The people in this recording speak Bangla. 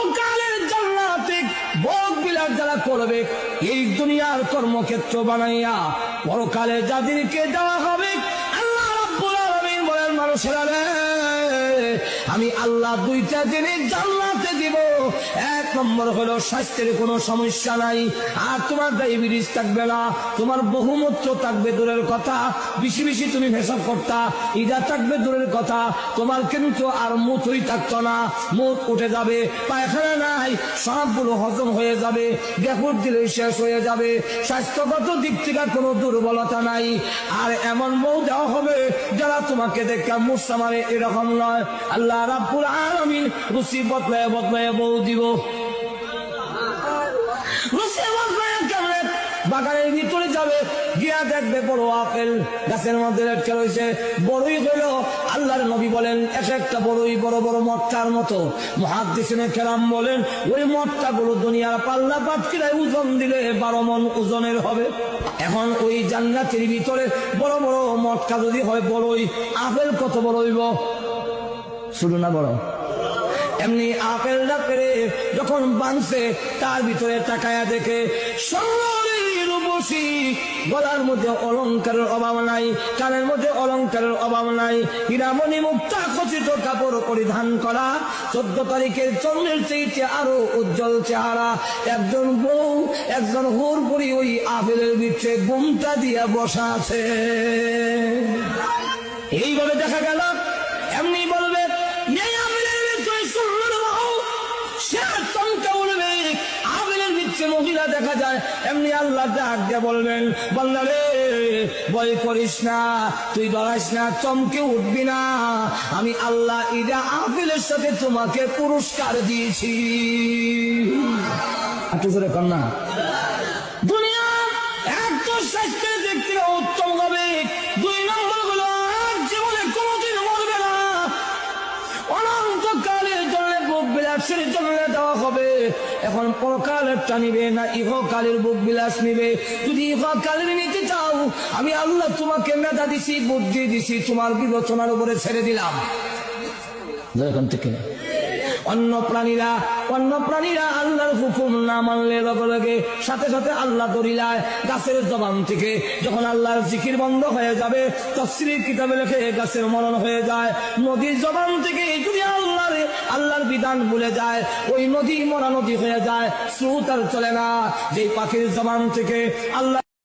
পরকালের জান্নাতিক ভোগ বিলাস যারা করবে, এই দুনিয়ার কর্মক্ষেত্র বানাইয়া পরকালে যাদেরকে দেওয়া হবে, আল্লাহ রাব্বুল আলামিন বলেন, মানুষেরা আমি আল্লাহ দুইটা জিনিস জান্নাতে দিব। এক নম্বর হলো স্বাস্থ্যের কোনো সমস্যা নাই। আর তোমার ডায়াবেটিস থাকবে না, তোমার বহুমূত্র থাকবে দূরের কথা, বেশি বেশি তুমি ভেসব করতা, ইদা থাকবে দূরের কথা, তোমার কিন্তু আর মুথই থাকতো না মুখ উঠে যাবে, পায়খানা নাই, সবগুলো হজম হয়ে যাবে দেখুর দিলে শেষ হয়ে যাবে, স্বাস্থ্যগত দিক থেকে কোনো দুর্বলতা নাই। আর এমন বউ দেওয়া হবে যারা তোমাকে দেখা মুসা মারে এরকম নয়। আল্লাহ রাব্বুল আলামিন রুচি বদলায় বদলায় বউ দিব। বাগানের ভিতরে যাবে, গিয়া দেখবে বড় আপেল গাছের মধ্যে লটকে রয়েছে। বড়ই হইল আল্লাহর নবী বলেন, এক একটা বড়ই বড় বড় মটকার মতো। মহাদিসিনে কেরাম বলেন, ওই মটকা গুলো দুনিয়ার পাল্লা পাটকিরায় ওজন দিলে বারো মন ওজনের হবে। এখন ওই জান্নাতের ভিতরে বড় বড় মটকা যদি হয়, বড়ই আপেল কত বড় হইব? শুধু না বড় এমনি আপেলটা পেরে যখন বানছে, তার ভিতরে তাকায়া দেখে গলার মধ্যে অভাব নাই, কানের মধ্যে অভাব নাই। হীরামণি মুক্তা খচিত কাপড় পরিধান করা, চোদ্দ তারিখের চন্দ্রের চেয়েছে আরও উজ্জ্বল চেহারা। একজন বউ, একজন হুর পরি ওই আপেলের ভিতরে গুমটা দিয়া বসা আছে। এইভাবে দেখা গেল, এমনি ভিতরে দেখা যায়, এমনি আল্লাহ ডাক বলবেন বললা ভয় করিস না, তুই ডরাইস না, চমকে উঠবি না। আমি আল্লাহ ইরা আপিলের সাথে তোমাকে পুরস্কার দিয়েছি। কন্যা স্বাস্থ্যের দুই নম্বর এখন পরকালেরটা নিবে না ইহকালের বুক বিলাস নিবে। যদি ইহকালের নিতে চাও আমি আল্লাহ তোমাকে মেধা দিছি বুদ্ধি দিছি তোমার বিবেচনার উপরে ছেড়ে দিলাম। এখান থেকে। অন্য প্রাণীরা অন্য প্রাণীরা আল্লাহর হুকুম না মানলে লগে লগে সাথে সাথে আল্লাহ দরিলায় গাছের জবান থেকে। যখন আল্লাহর জিকির বন্ধ হয়ে যাবে তফসিলের কিতাবে লেখে গাছের মরণ হয়ে যায়। নদীর জবান থেকে যদি আল্লাহর আল্লাহর বিধান ভুলে যায়, ওই নদী মরা নদী হয়ে যায়, স্রোত আর চলে না। যে পাখির জবান থেকে আল্লাহ